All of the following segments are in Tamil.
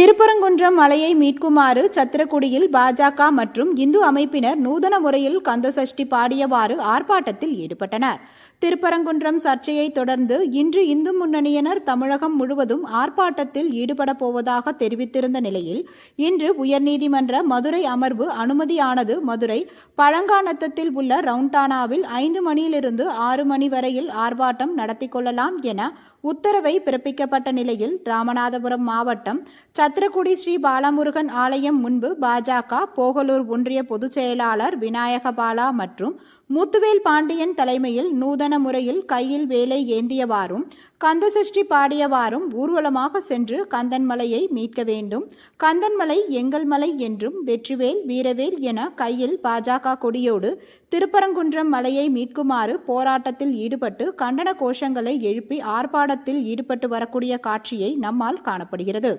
திருப்பரங்க மலையை மீட்குமாறு சத்திரக்குடியில் பாஜக மற்றும் இந்து அமைப்பினர் நூதன முறையில் கந்தசஷ்டி பாடியவாறு ஆர்ப்பாட்டத்தில் ஈடுபட்டனர். திருப்பரங்குன்றம் சர்ச்சையை தொடர்ந்து இன்று இந்து முன்னணியினர் தமிழகம் முழுவதும் ஆர்ப்பாட்டத்தில் ஈடுபட போவதாக தெரிவித்திருந்த நிலையில் இன்று உயர்நீதிமன்ற மதுரை அமர்வு அனுமதியானது மதுரை பழங்காநத்தத்தில் உள்ள ரவுண்டானாவில் ஐந்து மணியிலிருந்து ஆறு மணி வரையில் ஆர்ப்பாட்டம் நடத்தி கொள்ளலாம் என உத்தரவை பிறப்பிக்கப்பட்ட நிலையில் ராமநாதபுரம் மாவட்டம் சத்திரக்குடி ஸ்ரீ பாலமுருகன் ஆலயம் முன்பு பாஜக போகலூர் ஒன்றிய பொதுச் செயலாளர் விநாயகபாலா மற்றும் முத்துவேல் பாண்டியன் தலைமையில் நூதன முறையில் கையில் வேலை ஏந்தியவாறும் கந்தசஷ்டி பாடியவாறும் ஊர்வலமாக சென்று கந்தன்மலையை மீட்க வேண்டும். கந்தன்மலை எங்கள் மலை என்றும் வெற்றிவேல் வீரவேல் என கையில் பாஜக கொடியோடு திருப்பரங்குன்றம் மலையை மீட்குமாறு போராட்டத்தில் ஈடுபட்டு கண்டன கோஷங்களை எழுப்பி ஆர்ப்பாட்டத்தில் ஈடுபட்டு வரக்கூடிய காட்சியை நம்மால் காணப்படுகிறது.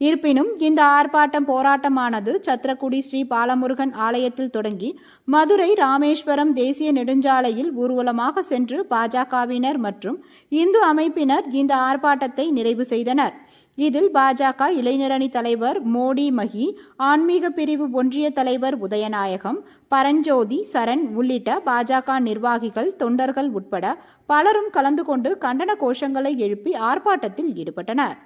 இருப்பினும் இந்த ஆர்ப்பாட்டம் போராட்டமானது சத்திரக்குடி ஸ்ரீ பாலமுருகன் ஆலயத்தில் தொடங்கி மதுரை ராமேஸ்வரம் தேசிய நெடுஞ்சாலையில் ஊர்வலமாக சென்று பாஜகவினர் மற்றும் இந்து அமைப்பினர் இந்த ஆர்ப்பாட்டத்தை நிறைவு செய்தனர். இதில் பாஜக இளைஞரணி தலைவர் மோடி மகி ஆன்மீக பிரிவு ஒன்றிய தலைவர் உதயநாயகம் பரஞ்சோதி சரண் உள்ளிட்ட பாஜக நிர்வாகிகள் தொண்டர்கள் உட்பட பலரும் கலந்து கொண்டு கண்டன கோஷங்களை எழுப்பி ஆர்ப்பாட்டத்தில் ஈடுபட்டனர்.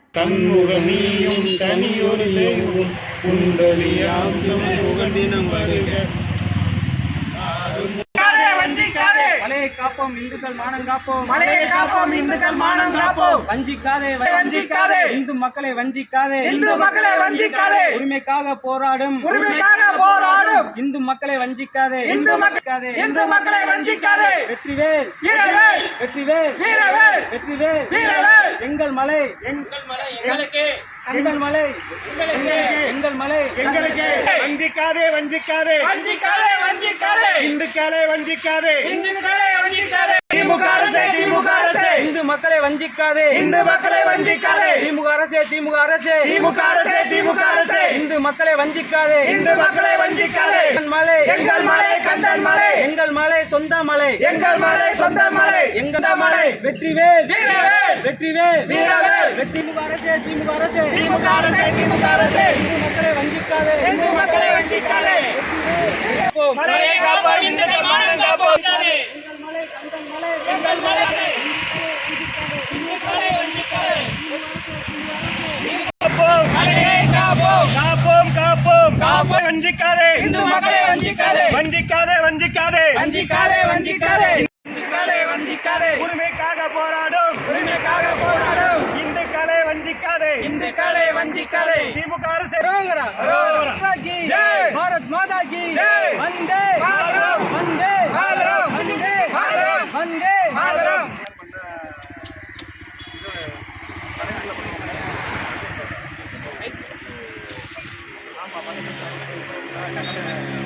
மலையை காப்போம் இந்துக்கள் மானம் காப்போம். மலையை காப்போம் இந்துக்கள் மானம் காப்போம். வஞ்சிக்காதே வஞ்சிக்காதே. இந்து மக்களை வஞ்சிக்காதே. இந்து மக்களை வஞ்சிக்காதே. உரிமைக்காக போராடும். உரிமைக்காக போராடும். இந்து மக்களை வஞ்சிக்காதே இந்து மக்கள் இந்து மக்களை வஞ்சிக்காதே. வெற்றிவேல் வீரவேல். வெற்றிவேல் வீரவேல். வெற்றிவேல். வீரவேல். எங்கள் மலை. எங்கள் மலை எங்களுக்கு. எங்கள் மலை. எங்கள் மலை. எங்களுக்கு. வஞ்சிக்காதே வஞ்சிக்காதே. வஞ்சிக்காதே வஞ்சிக்காதே. இந்துக்களை வஞ்சிக்காதே. இந்துக்களை வஞ்சிக்காதே. திமுக அரசே திமுக அரசே. வஞ்சிக்காதே. இந்து மக்களை வஞ்சிக்காதே. திமுக அரசே திமுக அரசே. திமுக அரசே திமுக அரசே. இந்து மக்களை வஞ்சிக்காதே. இந்து மக்களை வஞ்சிக்காதே. எங்கள் மலை எங்கள் மலை கந்தன் மலை. எங்கள் மலை சொந்த மலை. எங்கள் மலை சொந்த மலை. எங்கள் மலை. வெற்றிவேல். வீரவேல். வெற்றிவேல். வீரவேல். வெற்றி திமுக அரசே திமுக அரசே. திமுக அரசே திமுக அரசே. இந்து மக்களை வஞ்சிக்காதே. இந்து மக்களை வஞ்சிக்காதே. மலையை காப்போம் இந்துக்கள் மானம் காப்போம். மலையை காப்போம் காப்போம் காப்போம் காப்போம் வஞ்சிக்காதே. இந்து மக்களை வஞ்சிக்காதே. வஞ்சிக்காதே வஞ்சிக்காதே. வஞ்சிக்காதே வஞ்சிக்காதே. இந்துக்களை வஞ்சிக்காதே. உரிமைக்காக போராடும். உரிமைக்காக போராடும். இந்துக்களை வஞ்சிக்காதே. இந்துக்களை வஞ்சிக்காதே. திமுக அரசு. பாரத் மாதா கி. வந்தே. வந்தே. வந்தே. வந்தே ஆமா Thank you.